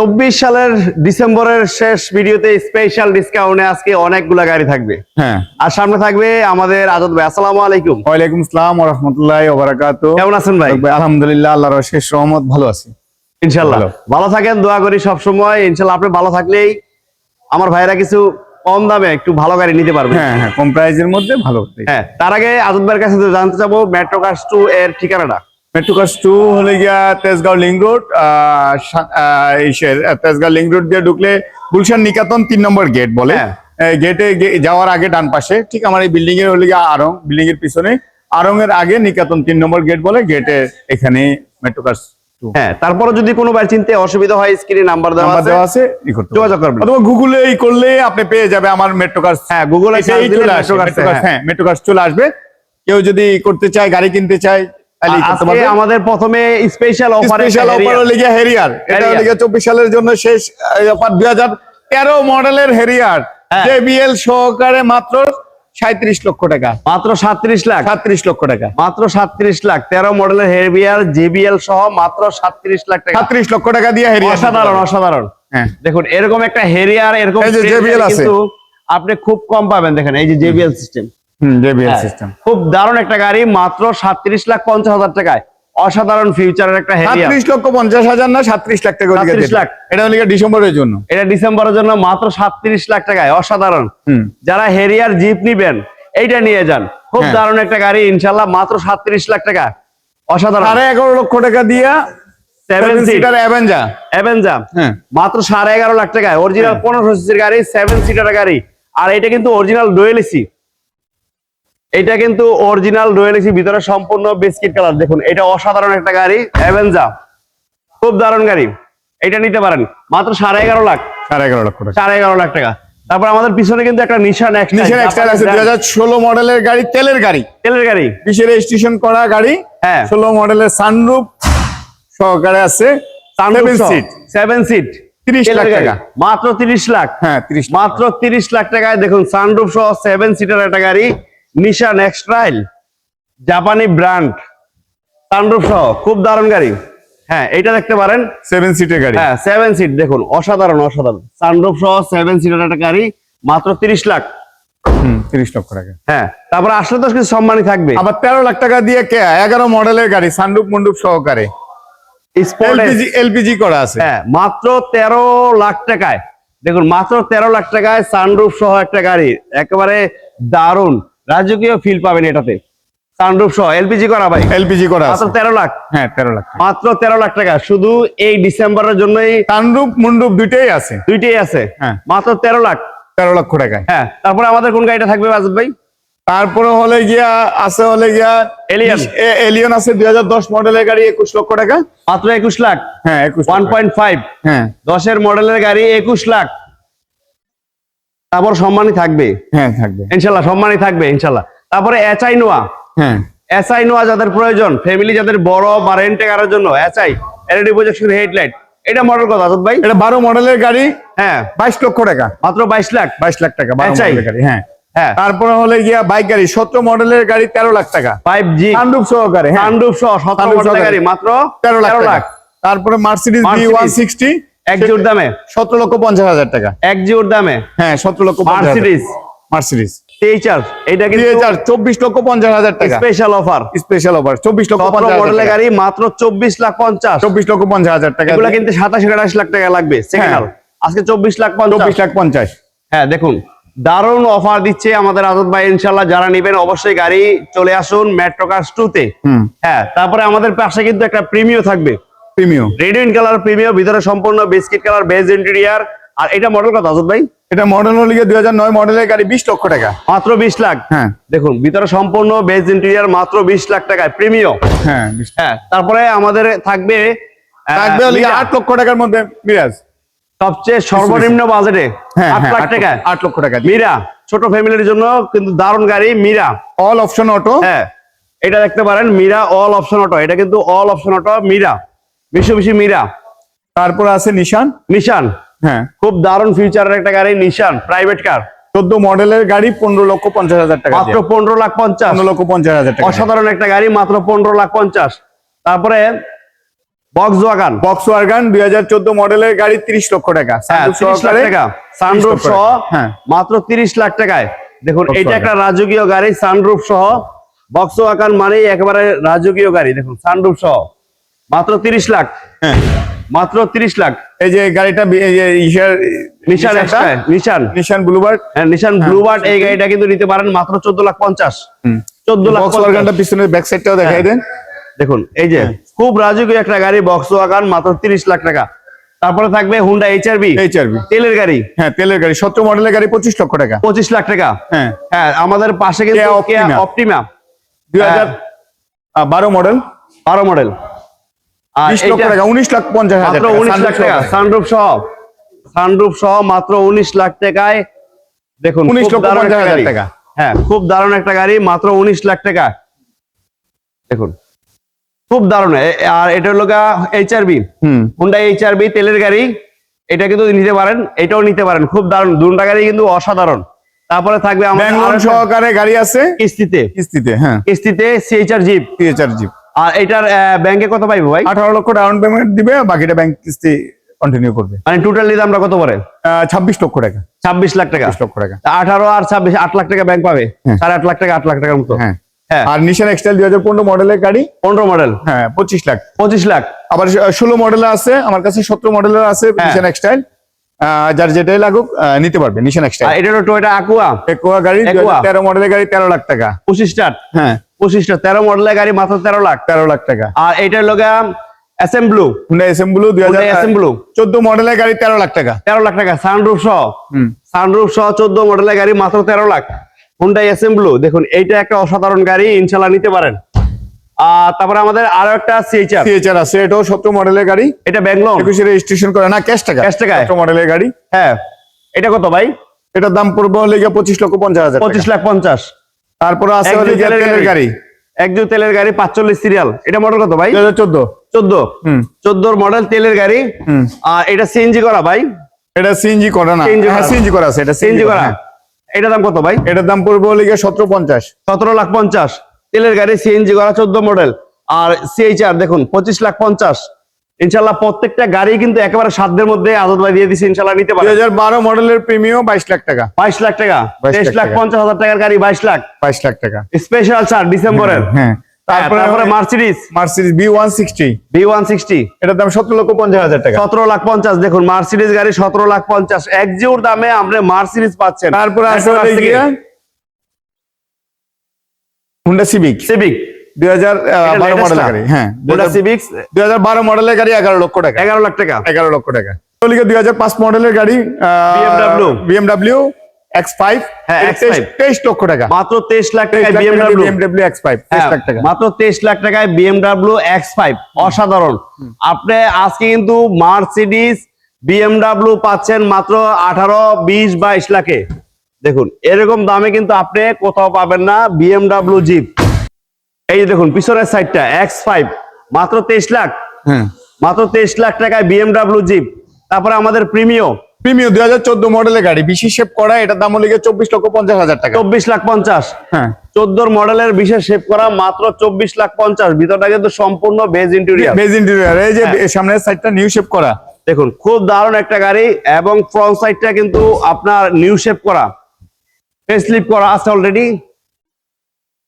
চব্বিশ সালের ডিসেম্বরের শেষ ভিডিওতে স্পেশাল ডিসকাউন্টে আজকে অনেকগুলা গাড়ি থাকবে। হ্যাঁ। আর সামনে থাকবে আমাদের আজাদ ভাই। আসসালামু আলাইকুম। ওয়ালাইকুম আসসালাম রাহমাতুল্লাহি ওয়া বারাকাতু কেমন আছেন ভাই? আলহামদুলিল্লাহ আল্লাহর শেষ রহমত ভালো আছি। ইনশাল্লাহ ভালো। থাকেন দোয়া করি সব সময় ইনশাল্লাহ আপনি ভালো থাকলেই আমার ভাইরা কিছু কম দামে একটু ভালো গাড়ি নিতে পারবে। হ্যাঁ হ্যাঁ কম প্রাইজের মধ্যে ভালো হ্যাঁ তার আগে আজাদ ভাইয়ের কাছে জানতে চাবো মেট্রো কার্স টু এর ঠিকানাটা। মেট্রো টু হলে গিয়া তেজগাঁও লিং রোড ইসের তেজগাঁও লিং রোড দিয়ে ঢুকলে গুলশান নিকাতন তিন নম্বর গেট বলে। হ্যাঁ। গেটে যাওয়ার আগে ডান পাশে ঠিক আমার এই বিল্ডিং এর হলে গিয়া আরং বিল্ডিং এর পিছনে। আরং এর আগে নিকাতন তিন নম্বর গেট বলে গেটে এখানে মেট্রো কার্স হ্যাঁ তারপরে যদি কোনো বার চিনতে অসুবিধা হয় স্ক্রিনে নাম্বার দেওয়া আছে। দেওয়া আছে ই যোগাযোগ করবেন। অথবা গুগলে এই করলে আপনি পেয়ে যাবে আমার মেট্রো কার্স হ্যাঁ গুগলে চলে আসবে মেট্রো হ্যাঁ। মেট্রো কার্স চলে আসবে। কেউ যদি করতে চায় গাড়ি কিনতে চায় আজকে আমাদের প্রথমে স্পেশাল অফার স্পেশাল অফার হলে গিয়ে হেরিয়ার এটা গিয়ে চব্বিশ সালের জন্য শেষ অফার দুই হাজার তেরো মডেলের হেরিয়ার হ্যাঁ। জেবিএল সহকারে মাত্র সাঁত্রিশ লক্ষ টাকা। মাত্র সাতত্রিশ লাখ। সাঁত্রিশ লক্ষ টাকা। মাত্র সাতত্রিশ লাখ। তেরো মডেলের হেরবিয়ার জেবিএল সহ মাত্র সাতত্রিশ লাখ টাকা। সাঁত্রিশ লক্ষ টাকা দিয়ে হেরিয়ার অসাধারণ অসাধারণ। হ্যাঁ। দেখুন এরকম একটা হেরিয়ার এরকম JBL আছে। কিন্তু আপনি খুব কম পাবেন। দেখেন এই যে জেবিএল সিস্টেম জেবিএল। সিস্টেম খুব দারুণ একটা গাড়ি মাত্র সাতত্রিশ লাখ পঞ্চাশ হাজার টাকায়। অসাধারণ ফিউচারের একটা সাঁত্রিশ লক্ষ পঞ্চাশ হাজার না সাঁত্রিশ লাখ টাকা ওদিকে 37 দেবে। লাখ। এটা হলে ডিসেম্বরের জন্য। এটা ডিসেম্বরের জন্য মাত্র সাতত্রিশ লাখ টাকায় অসাধারণ। যারা হেরিয়ার জিপ নিবেন এইটা নিয়ে যান। খুব হ্যাঁ। দারুণ একটা গাড়ি ইনশাল্লাহ মাত্র সাতত্রিশ লাখ টাকা। অসাধারণ। সাড়ে এগারো লক্ষ টাকা দিয়া হ্যাঁ। মাত্র সাড়ে এগারো লাখ টাকায়। অরিজিনাল হ্যাঁ। পনেরো সিসির গাড়ি সেভেন সিটার গাড়ি। আর এটা কিন্তু অরিজিনাল ডুয়েল এসি এটা কিন্তু অরিজিনাল ডুয়েল এসি ভিতরে সম্পূর্ণ বিস্কিট কালার দেখুন এটা অসাধারণ একটা গাড়ি অ্যাভেঞ্জাম খুব দারুণ গাড়ি। এটা নিতে পারেন। মাত্র সাড়ে এগারো লাখ। সাড়ে এগারো লাখ টাকা সাড়ে এগারো লাখ টাকা। তারপর আমাদের পিছনে কিন্তু একটা নিশান নিচের এক্সট্রা আছে দুই হাজার ষোলো মডেলের গাড়ি তেলের গাড়ি। তেলের গাড়ি। বিশে রেজিস্ট্রেশন করা গাড়ি। হ্যাঁ। ষোলো মডেলের সানরুফ সহকারে আছে। Seven seat seven seat 30 lakh টাকা। মাত্র তিরিশ লাখ। হ্যাঁ তিরিশ মাত্র তিরিশ লাখ টাকায় দেখুন সানরুফ সহ সেভেন সিটার একটা গাড়ি। নিশান এক্সট্রাইল জাপানি ব্র্যান্ড সানরুফ সহ খুব দারুণ গাড়ি। হ্যাঁ এটা দেখতে পারেন। সেভেন সিটের গাড়ি। হ্যাঁ সেভেন সিট দেখুন অসাধারণ অসাধারণ। সানরুফ সহ সেভেন সিটার একটা গাড়ি মাত্র তিরিশ লাখ। তিরিশ লক্ষ টাকা। হ্যাঁ তারপর আসলে তো কিছু সম্মানই থাকবে। আবার তেরো লাখ টাকা দিয়ে কে এগারো মডেলের গাড়ি সানরুফ মন্ডুপ সহকারে এলপিজি করা আছে। হ্যাঁ মাত্র তেরো লাখ টাকায়। দেখুন মাত্র তেরো লাখ টাকায় সানরুফ সহ একটা গাড়ি। একেবারে দারুণ। রাজকীয় ফিল পাবেন এটাতে। সানরুফ সহ এলপিজি করা ভাই। এলপিজি করা মাত্র আছে তেরো লাখ। হ্যাঁ তেরো লাখ। মাত্র তেরো লাখ টাকা। শুধু এই ডিসেম্বরের জন্যই সানরুফ মুন্ডুপ দুইটাই আছে। দুইটাই আছে। হ্যাঁ। মাত্র তেরো লাখ। তেরো লক্ষ টাকা হ্যাঁ তারপরে আমাদের কোন গাড়িটা থাকবে বাজব ভাই? তারপরে হলে গিয়া আছে হলে গিয়া Alien। এ- এলিয়ন আছে দুই হাজার দশ মডেলের গাড়ি একুশ লক্ষ টাকা। মাত্র একুশ লাখ। হ্যাঁ একুশ ওয়ান পয়েন্ট ফাইভ হ্যাঁ। দশের মডেলের গাড়ি একুশ লাখ। তারপর সম্মানই থাকবে। হ্যাঁ থাকবে। ইনশাল্লাহ সম্মানই থাকবে ইনশাল্লাহ। তারপরে এচআই নোয়া। হ্যাঁ। এসআই নোয়া যাদের প্রয়োজন ফ্যামিলি যাদের বড় বা রেন্টে করার জন্য এসআই এলইডি প্রজেকশন হেডলাইট এটা মডেল কত আজাদ ভাই? এটা বারো মডেলের গাড়ি হ্যাঁ। বাইশ লক্ষ টাকা। মাত্র বাইশ লাখ? বাইশ লাখ টাকা বারো HI? মডেলের গাড়ি হ্যাঁ। হ্যাঁ। তারপরে হলে গিয়া বাইক গাড়ি সতেরো মডেলের গাড়ি তেরো লাখ টাকা। ফাইভ জি সানরুফ সহকারে হ্যাঁ। সানরুফ সহ সতেরো Sunroof মডেলের সহকারে। গাড়ি মাত্র তেরো লাখ টাকা। তারপরে Mercedes B Mercedes। One sixty এক জিওর দামে? সতেরো লক্ষ পঞ্চাশ হাজার টাকা। এক জিওর দামে? হ্যাঁ সতেরো লক্ষ মার্সিডিজ মার্সিডিজ টিএইচআর এটা কিন্তু হাজার চব্বিশ লক্ষ পঞ্চাশ হাজার টাকা। স্পেশাল অফার স্পেশাল অফার চব্বিশ লক্ষ সতেরো পঞ্চাশ হাজার মডেলের গাড়ি মাত্র চব্বিশ লাখ পঞ্চাশ। চব্বিশ লক্ষ পঞ্চাশ হাজার টাকা। এগুলা কিন্তু সাতাশ আঠাশ লাখ টাকা লাগবে। সেকেন্ড হ্যাঁ। আজকে চব্বিশ লাখ পঞ্চাশ। চব্বিশ লাখ পঞ্চাশ। হ্যাঁ দেখুন দারুণ অফার দিচ্ছে আমাদের আজাদ ভাই ইনশাল্লাহ যারা নেবেন অবশ্যই গাড়ি চলে আসুন মেট্রো কার্স টু তে। হুম। হ্যাঁ তারপরে আমাদের পাশে কিন্তু একটা প্রিমিও থাকবে। Premium red in colour Premio ভিতরে সম্পূর্ণ বিস্কিট কালার বেজ ইন্টেরিয়ার আর এটা মডেল কত ভাই? এটা মডেল হলে গিয়ে মডেলের গাড়ি বিশ লক্ষ টাকা। মাত্র বিশ লাখ? হ্যাঁ। দেখুন ভিতরে সম্পূর্ণ বেজ ইন্টেরিয়ার মাত্র বিশ লাখ টাকায় হ্যাঁ হ্যাঁ তারপরে আমাদের থাকবে হলে লক্ষ টাকার মধ্যে মিরাজ সবচেয়ে সর্বনিম্ন বাজেটে হ্যাঁ আট হ্যাঁ, লাখ টাকা লক্ষ- টাকা। মীরা ছোট ফ্যামিলির জন্য কিন্তু দারুণ গাড়ি মীরা অল অপশন অটো হ্যাঁ এটা দেখতে পারেন মীরা অল অপশন অটো এটা কিন্তু অল অপশন অটো মীরা বিশ্ব মীরা। তারপর আছে নিশান। নিশান? হ্যাঁ। খুব দারুণ ফিউচারের একটা গাড়ি নিশান প্রাইভেট কার চোদ্দ মডেলের গাড়ি পনেরো লক্ষ পঞ্চাশ হাজার টাকা মাত্র পনেরো লাখ পঞ্চাশ। পনেরো লক্ষ পঞ্চাশ হাজার টাকা অসাধারণ একটা গাড়ি মাত্র পনেরো লাখ পঞ্চাশ। তারপরে বক্স ওয়াগান বক্স ওয়ার্গান দুই হাজার চোদ্দ মডেলের গাড়ি তিরিশ লক্ষ টাকা। হ্যাঁ সানরুফ সহ হ্যাঁ। মাত্র তিরিশ লাখ টাকায়। দেখুন এটা একটা রাজকীয় গাড়ি সানরুফ সহ। বক্স ওয়াগান মানেই একেবারে রাজকীয় গাড়ি দেখুন সানরুফ সহ। মাত্র তিরিশ লাখ। হ্যাঁ। মাত্র তিরিশ লাখ। এই যে গাড়িটা নিশান নিশান। নিশান ব্লুবার্ড হ্যাঁ নিশান ব্লুবার্ড এই গাড়িটা কিন্তু নিতে পারেন মাত্র চোদ্দ লাখ পঞ্চাশ। চোদ্দ লাখ। পিছনের ব্যাক সাইডটাও দেখাই হ্যাঁ। দেন। দেখুন এই যে খুব রাজকীয় একটা গাড়ি বক্স ওয়াগান মাত্র তিরিশ লাখ টাকা। তারপরে থাকবে হুন্ডা এইচআরবি এইচআরবি তেলের গাড়ি। হ্যাঁ তেলের গাড়ি সতেরো মডেলের গাড়ি পঁচিশ লক্ষ টাকা। পঁচিশ লাখ টাকা। হ্যাঁ। হ্যাঁ আমাদের পাশে কিন্তু। অপটিমা দুই হাজার বারো মডেল বারো মডেল আর বিশ লক্ষ এইটা টাকা উনিশ লাখ পঞ্চাশ হাজার উনিশ লাখ টাকা। সানরুফ সহ। সানরুফ সহ মাত্র উনিশ লাখ টাকায় দেখুন 19 খুব লক্ষ দারুণ 50 একটা হাজার গাড়ি। টাকা। হ্যাঁ খুব দারুণ একটা গাড়ি মাত্র উনিশ লাখ টাকা। দেখুন খুব দারুণ। আর এটা হলো এইচআরবি হুম। হুন্ডা এইচআরবি তেলের গাড়ি। এটা কিন্তু নিতে পারেন এটাও নিতে পারেন। খুব দারুণ। দুটা গাড়ি কিন্তু অসাধারণ। তারপরে থাকবে আমাদের আরেকটা সহকারে গাড়ি আছে? কিস্তিতে। কিস্তিতে হ্যাঁ। কিস্তিতে সিএইচআর জিপ টিএচআর জিপ আর এটার ব্যাংকে কত পাইবো ভাই? আঠারো লক্ষ ডাউন পেমেন্ট দিবে বাকিটা ব্যাংক কিস্তি কন্টিনিউ করবে। মানে টোটালি দামটা কত পড়ে? ছাব্বিশ লক্ষ টাকা। ছাব্বিশ লাখ টাকা? লক্ষ টাকা। আঠারো আর ছাব্বিশ আট লাখ টাকা ব্যাংক পাবে? হ্যাঁ। সাড়ে আট লাখ টাকা আট লাখ টাকার মতো? হ্যাঁ। হ্যাঁ। আর নিশান এক্সটাইল দুই হাজার পনেরো মডেলের গাড়ি? পনেরো মডেল হ্যাঁ পঁচিশ লাখ। পঁচিশ লাখ। আবার ষোলো মডেল আছে আমার কাছে সতেরো মডেলের আছে হ্যাঁ। নিশান এক্সটাইল যার যেটাই লাগুক নিতে পারবে নিশান এক্সটাইল এটা হলো টোয়েটা আকুয়া একোয়া গাড়ি। তেরো মডেলের গাড়ি তেরো লাখ টাকা। পঁচিশ স্টার হ্যাঁ। পঁচিশ স্টার তেরো মডেলের গাড়ি মাত্র তেরো লাখ তেরো লাখ টাকা। আর এটা হলো এসএম ব্লু হুন্ডা দুই হাজার চোদ্দ মডেলের গাড়ি তেরো লাখ টাকা। তেরো লাখ টাকা সানরুফ সহ। সানরুফ সহ চোদ্দ মডেলের গাড়ি মাত্র তেরো লাখ। হুন্ডা দেখুন এইটা একটা অসাধারণ গাড়ি ইনশাল্লাহ নিতে পারেন। আর তারপরে আমাদের আরও একটা সিএইচআর সিএচআর আছে এটাও সতেরো মডেলের গাড়ি। এটা একুশে রেজিস্ট্রেশন করে না ক্যাশ টাকা। টাকায়? সতেরো মডেলের গাড়ি। হ্যাঁ। এটা কত ভাই? এটার দাম পড়বে পঁচিশ লক্ষ পঞ্চাশ হাজার পঁচিশ লাখ পঞ্চাশ। তারপরে আছে হলে তেলের গাড়ি। একজন তেলের গাড়ি পাঁচচল্লিশ সিরিয়াল এটা মডেল কত ভাই? চোদ্দ। চোদ্দ। চোদ্দোর মডেল তেলের গাড়ি। হুম। আর এটা সিএনজি করা ভাই? এটা সিএনজি করা না। CNG হ্যাঁ করা। সিএনজি করা আছে এটা সিএনজি করা। এটা দাম কত ভাই? এটার দাম পড়বে হলে গিয়ে সতেরো পঞ্চাশ। সতেরো লাখ পঞ্চাশ। তেলের গাড়ি সিএনজি করা চোদ্দ মডেল আর সিএইচআর দেখুন পঁচিশ লাখ পঞ্চাশ। ইনশাল্লাহ প্রত্যেকটা গাড়ি কিন্তু একেবারে সাধ্যের মধ্যে আদত ভাই দিয়ে দিচ্ছে ইনশাল্লাহ নিতে পারে বারো মডেলের প্রিমিয়াম বাইশ লাখ টাকা। বাইশ লাখ টাকা। 22 তেইশ লাখ পঞ্চাশ হাজার টাকার গাড়ি বাইশ লাখ। বাইশ লাখ টাকা। স্পেশাল ছাড় ডিসেম্বরের। হ্যাঁ তারপরে তারপরে Mercedes B one sixty B one sixty এটার দাম সতেরো লক্ষ পঞ্চাশ হাজার টাকা। সতেরো লাখ পঞ্চাশ দেখুন মার্সিডিস গাড়ি সতেরো লাখ পঞ্চাশ। এক জিওর দামে মার্সিডিস পাচ্ছেন। তারপরে আছে হুন্ডা সিভিক সিভিক দুই হাজার বারো মডেলের গাড়ি। হ্যাঁ সিভিক্স দুই হাজার বারো মডেলের গাড়ি এগারো লক্ষ টাকা। এগারো লাখ টাকা। এগারো লক্ষ টাকা। দুই হাজার পাঁচ মডেলের গাড়ি BMW বিএমডাব্লিউ এক্স ফাইভ হ্যাঁ, তেইশ লক্ষ টাকা। মাত্র তেইশ লাখ টাকায় BMW BMW X five lakh টাকা। মাত্র তেইশ লাখ টাকায় বিএমডাব্লিউ এক্স ফাইভ অসাধারণ। আপনি আজকে কিন্তু মার্সিডিস বিএমডাব্লিউ পাচ্ছেন মাত্র আঠারো বিশ বাইশ লাখে। দেখুন এরকম দামে কিন্তু আপনি কোথাও পাবেন না বিএমডাব্লিউ জিপ এই যে দেখুন পিছনের সাইডটা এক্স ফাইভ মাত্র তেইশ লাখ। হ্যাঁ। মাত্র তেইশ লাখ টাকায় বিএমডাব্লিউ জিপ তারপরে আমাদের প্রিমিও প্রিমিয়াম দুই হাজার চোদ্দ মডেলের গাড়ি বিশেষ শেপ করা এটার দাম হলে চব্বিশ লক্ষ পঞ্চাশ হাজার টাকা। চব্বিশ লাখ পঞ্চাশ। হ্যাঁ। চোদ্দোর মডেলের বিশেষ শেপ করা মাত্র চব্বিশ লাখ পঞ্চাশ। ভিতরটা কিন্তু সম্পূর্ণ বেজ ইন্টেরিয়ার বেজ ইন্টেরিয়র এই যে হ্যাঁ। সামনের সাইডটা নিউ শেপ করা। দেখুন খুব দারুণ একটা গাড়ি এবং ফ্রন্ট সাইডটা কিন্তু আপনার নিউ শেপ করা। ফেসলিপ করা আছে অলরেডি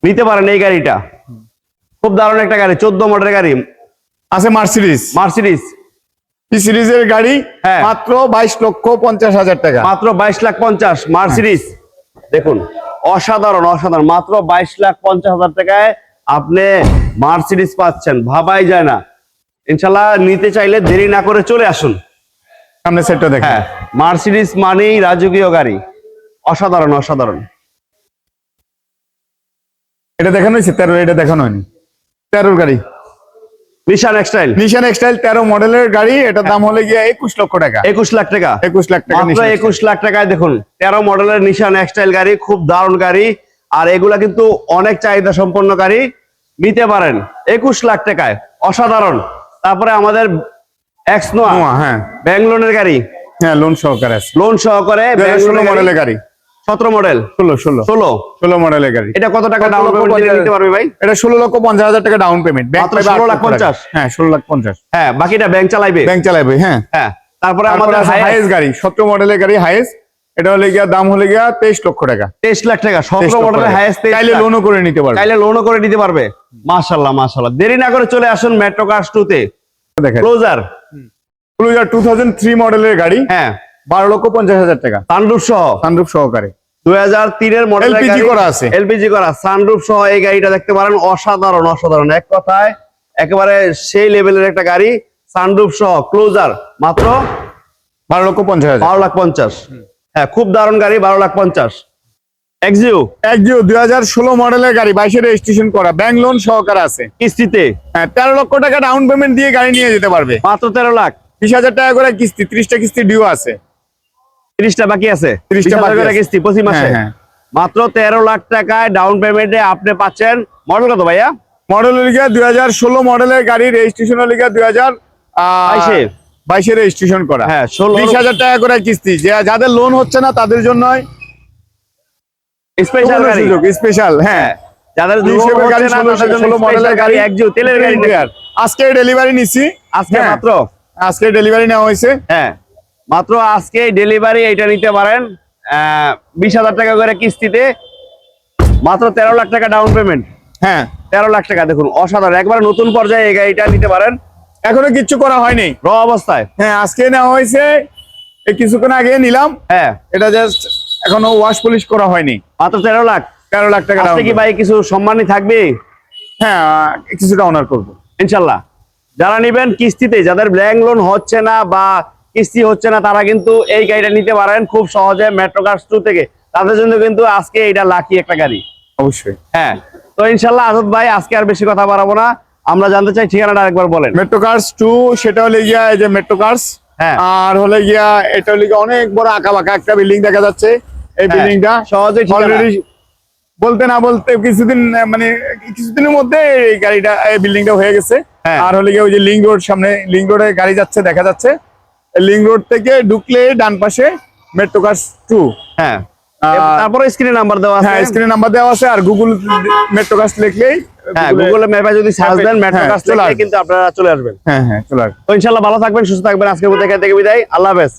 নিতে পারেন এই গাড়িটা। খুব দারুণ একটা গাড়ি চোদ্দ মডেলের গাড়ি। আছে মার্সিডিজ মার্সিডিস পি সিরিজের গাড়ি হ্যাঁ। মাত্র বাইশ লক্ষ পঞ্চাশ হাজার টাকা। মাত্র বাইশ লাখ পঞ্চাশ মার্সিডিস দেখুন অসাধারণ অসাধারণ। মাত্র বাইশ লাখ পঞ্চাশ হাজার টাকায় আপনি মার্সিডিস পাচ্ছেন ভাবাই যায় না। ইনশাল্লাহ নিতে চাইলে দেরি না করে চলে আসুন। সামনের সেটটা দেখেন। হ্যাঁ মার্সিডিস মানেই রাজকীয় গাড়ি। অসাধারণ অসাধারণ। এটা দেখানো হয়েছে তেরো এটা দেখানো হয়নি। তেরোর গাড়ি। নিশান এক্সটাইল নিশান এক্সটাইল তেরো মডেলের গাড়ি এটার দাম হলে গিয়ে একুশ লক্ষ টাকা। একুশ লাখ টাকা। একুশ লাখ টাকা মাত্র একুশ লাখ টাকায় দেখুন তেরো মডেলের নিশান এক্সটাইল গাড়ি খুব দারুণ গাড়ি। আর এগুলা কিন্তু অনেক চাহিদা সম্পন্ন গাড়ি নিতে পারেন। একুশ লাখ টাকায় অসাধারণ। তারপরে আমাদের এক্স নোয়া নোয়া, হ্যাঁ। ব্যাঙ্গলোনের গাড়ি। হ্যাঁ লোন সহকারে লোন সহকারে। মডেলের গাড়ি। সতেরো মডেল ষোলো ষোলো। ষোলো? ষোলো মডেলের গাড়ি। এটা কত টাকা কত ডাউন পেমেন্ট নিতে পারবে ভাই? এটা ষোলো লক্ষ পঞ্চাশ হাজার টাকা ডাউন পেমেন্ট মাত্র 16 লাখ পঞ্চাশ? হ্যাঁ ষোলো লাখ পঞ্চাশ। হ্যাঁ বাকিটা ব্যাংক চালাইবে? ব্যাংক চালাবে হ্যাঁ। হ্যাঁ তারপরে আমাদের আছে হাইয়েস্ট গাড়ি সতেরো মডেলের গাড়ি হাইয়েস্ট এটা হলে গিয়া দাম হলে গিয়া তেইশ লক্ষ টাকা। তেইশ লাখ টাকা 23 সতেরো লক্ষ মডেলের টাকা। হাইয়েস্ট চাইলে লোনও করে নিতে পারবে। চাইলে লোনও করে দিতে পারবে। মাশাল্লাহ মাশাল্লাহ দেরি না করে চলে আসুন মেট্রো কার্স টু তে। দেখেন। Closer cruiser two thousand three মডেলের গাড়ি। হ্যাঁ। বারো লক্ষ পঞ্চাশ হাজার টাকা। সানরুফ সহ? সানরূপ সহকারে। দুই হাজার তিনের মডেল করা আছে। এলপিজি করা। সানরুফ সহ এই গাড়িটা দেখতে পারেন অসাধারণ অসাধারণ। এক কথায় একেবারে সেই লেভেলের একটা গাড়ি। সানরুফ সহ ক্লোজার। মাত্র বারো লক্ষ পঞ্চাশ হাজার। বারো লাখ পঞ্চাশ। হ্যাঁ খুব দারুণ গাড়ি বারো লাখ পঞ্চাশ। এক্সিউ একজিও দুই হাজার ষোলো মডেলের গাড়ি বাইশে রেজিস্ট্রেশন করা। ব্যাংক লোন সহকারে আছে। কিস্তিতে? হ্যাঁ তেরো লক্ষ টাকা ডাউন পেমেন্ট দিয়ে গাড়ি নিয়ে যেতে পারবে। মাত্র তেরো লাখ। বিশ হাজার টাকা করে কিস্তি ত্রিশটা কিস্তি ডিউ আছে। তিরিশটা বাকি আছে। 30 টা 20,000 বাকি কিস্তি পঁচিশ মাসে। হ্যাঁ, হ্যাঁ। মাত্র তেরো লাখ টাকায় ডাউন পেমেন্টে আপনি পাচ্ছেন। মডেল কত ভাইয়া? মডেল লিগা দুই হাজার ষোলো মডেলের গাড়ি রেজিস্ট্রেশন লিগা দুই হাজার বাইশে। রেজিস্ট্রেশন করা। হ্যাঁ, 16 বিশ হাজার টাকা করে কিস্তি। যাদের লোন হচ্ছে না তাদের জন্য স্পেশাল স্পেশাল হ্যাঁ। যাদের গাড়ি ষোলো ষোলো মডেলের গাড়ি তেলের গাড়ি আজকে ডেলিভারি নিছি। আজকে হ্যাঁ, মাত্র? আজকে ডেলিভারি নেওয়া হয়েছে। হ্যাঁ। মাত্র আজকে ডেলিভারি এটা নিতে পারেন বিশ হাজার টাকা করে কিস্তিতে। মাত্র তেরো লাখ টাকা ডাউন পেমেন্ট হ্যাঁ। তেরো লাখ টাকা দেখুন অসাধারণ। একবার নতুন পর্যায়ে এই গাড়িটা নিতে পারেন। এখনও কিচ্ছু করা হয়নি? র অবস্থায়। হ্যাঁ আজকে নেওয়া হয়েছে। এই কিছুক্ষণ আগে নিলাম। হ্যাঁ। এটা জাস্ট এখনও ওয়াশ পলিশ করা হয়নি। মাত্র তেরো লাখ। তেরো লাখ টাকা কি ভাই কিছু সম্মানই থাকবে? হ্যাঁ কিছুটা অনার করব। ইনশাল্লাহ। যারা নিবেন কিস্তিতে যাদের ব্যাংক লোন হচ্ছে না বা কিস্তি হচ্ছে না তারা কিন্তু এই গাড়িটা নিতে পারেন খুব সহজে মেট্রো কার্স টু থেকে। তাদের জন্য কিন্তু আজকে এটা লাকি একটা গাড়ি। অবশ্যই। হ্যাঁ তো ইনশাল্লাহ আজত ভাই আজকে আর বেশি কথা বাড়াবো না। আমরা জানতে চাই ঠিকানাটা আরেকবার বলেন। মেট্রো কার্স টু সেটা হলে গিয়া এই যে মেট্রো কার্স হ্যাঁ। আর হলে গিয়া এটা হলে গিয়া অনেক বড় আঁকা বাঁকা একটা বিল্ডিং দেখা যাচ্ছে। এই হ্যাঁ, বিল্ডিংটা সহজেই ঠিকানা। অলরেডি বলতে না বলতে কিছুদিন মানে কিছুদিনের মধ্যে এই গাড়িটা এই বিল্ডিংটা হয়ে গেছে। হ্যাঁ। আর হলে গিয়ে ওই যে লিঙ্ক রোড সামনে লিঙ্ক রোডে গাড়ি যাচ্ছে দেখা যাচ্ছে। লিঙ্ক রোড থেকে ঢুকলে ডান পাশে মেট্রো কার্স টু হ্যাঁ। তারপরে স্ক্রিনে নাম্বার দেওয়া আছে। হ্যাঁ স্ক্রিনে নাম্বার দেওয়া আছে আর গুগল মেট্রো কার্স লিখলেই হ্যাঁ গুগলে ম্যাপে যদি সার্চ দেন মেট্রো হ্যাঁ, কার্স চলে কিন্তু আপনারা চলে আসবেন। হ্যাঁ হ্যাঁ চলে তো ভালো থাকবেন সুস্থ থাকবেন। আজকের মধ্যে এখান থেকে বিদায়। আল্লাহ হাফেজ।